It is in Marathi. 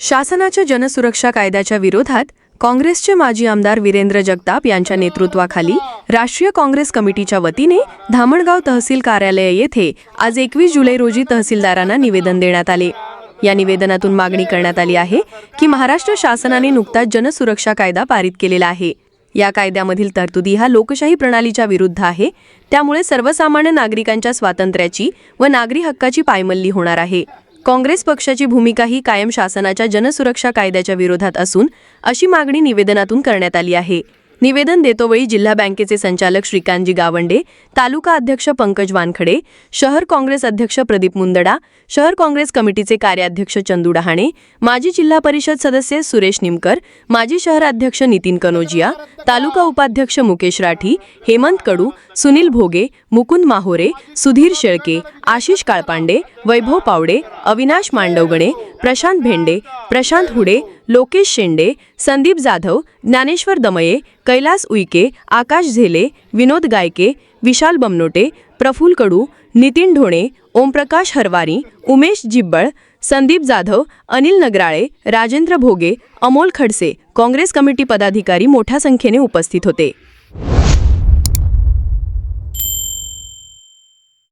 शासनाच्या जनसुरक्षा कायद्याच्या विरोधात काँग्रेसचे माजी आमदार वीरेंद्र जगताप यांच्या नेतृत्वाखाली राष्ट्रीय काँग्रेस कमिटीच्या वतीने धामणगाव तहसील कार्यालय येथे आज एकवीस जुलै रोजी तहसीलदारांना निवेदन देण्यात आले. या निवेदनातून मागणी करण्यात आली आहे की महाराष्ट्र शासनाने नुकताच जनसुरक्षा कायदा पारित केलेला आहे. या कायद्यामधील तरतुदी हा लोकशाही प्रणालीच्या विरुद्ध आहे. त्यामुळे सर्वसामान्य नागरिकांच्या स्वातंत्र्याची व नागरी हक्काची पायमल्ली होणार आहे. काँग्रेस पक्षाची भूमिका ही कायम शासनाच्या जनसुरक्षा कायद्याच्या विरोधात असून अशी मागणी निवेदनातून करण्यात आली आहे. निवेदन देतोवेळी जिल्हा बँकेचे संचालक श्रीकांतजी गावंडे तालुका अध्यक्ष पंकज वानखडे शहर काँग्रेस अध्यक्ष प्रदीप मुंदडा शहर काँग्रेस कमिटीचे कार्याध्यक्ष चंदू डहाणे माजी जिल्हा परिषद सदस्य सुरेश निमकर माजी शहर अध्यक्ष नितीन कनोजिया तालुका उपाध्यक्ष मुकेश राठी हेमंत कडू सुनील भोगे मुकुंद माहोरे सुधीर शेळके आशिष काळपांडे वैभव पावडे अविनाश मांडवगणे प्रशांत भेंडे प्रशांत हुडे लोकेश शेंडे संदीप जाधव ज्ञानेश्वर दमये कैलास उईके आकाश झेले विनोद गायके विशाल बमनोटे प्रफुल कडू नितीन ढोणे ओमप्रकाश हरवारी उमेश जिब्बळ संदीप जाधव अनिल नगराळे राजेंद्र भोगे अमोल खडसे काँग्रेस कमिटी पदाधिकारी मोठ्या संख्येने उपस्थित होते.